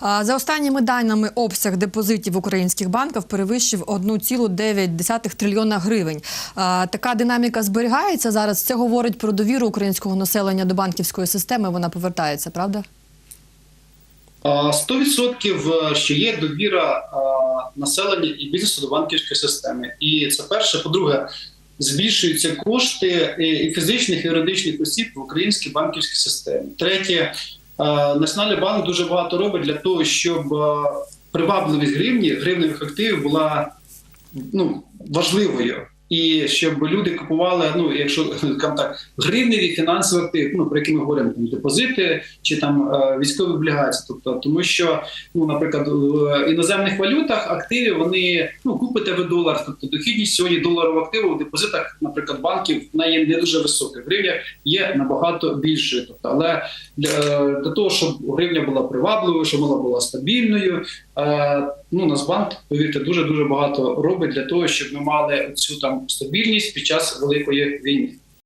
За останніми даними, обсяг депозитів українських банків перевищив 1,9 трильйона гривень. Така динаміка зберігається зараз. Це говорить про довіру українського населення до банківської системи. Вона повертається, правда? А, 100% що є довіра населення і бізнесу до банківської системи. І це перше. По-друге, збільшуються кошти і і фізичних і юридичних осіб в українській банківській системі. Третє, Національний банк дуже багато робить для того, щоб привабливість гривні, гривневих активів була ну, важливою. І щоб люди купували, ну якщо скажімо так, гривневі фінансові активи, ну про які ми говоримо там депозити чи там е, військові облігації. Тобто, тому що, ну, наприклад, в іноземних валютах активи вони ну купите ви долар. Тобто дохідність сьогодні доларового активу в депозитах, наприклад, банків вона є не дуже висока. Гривня є набагато більшою. Тобто, але для, для того, щоб гривня була привабливою, щоб вона була стабільною. Ну Нацбанк, повірте, дуже дуже багато робить для того, щоб ми мали цю там стабільність під час великої війни.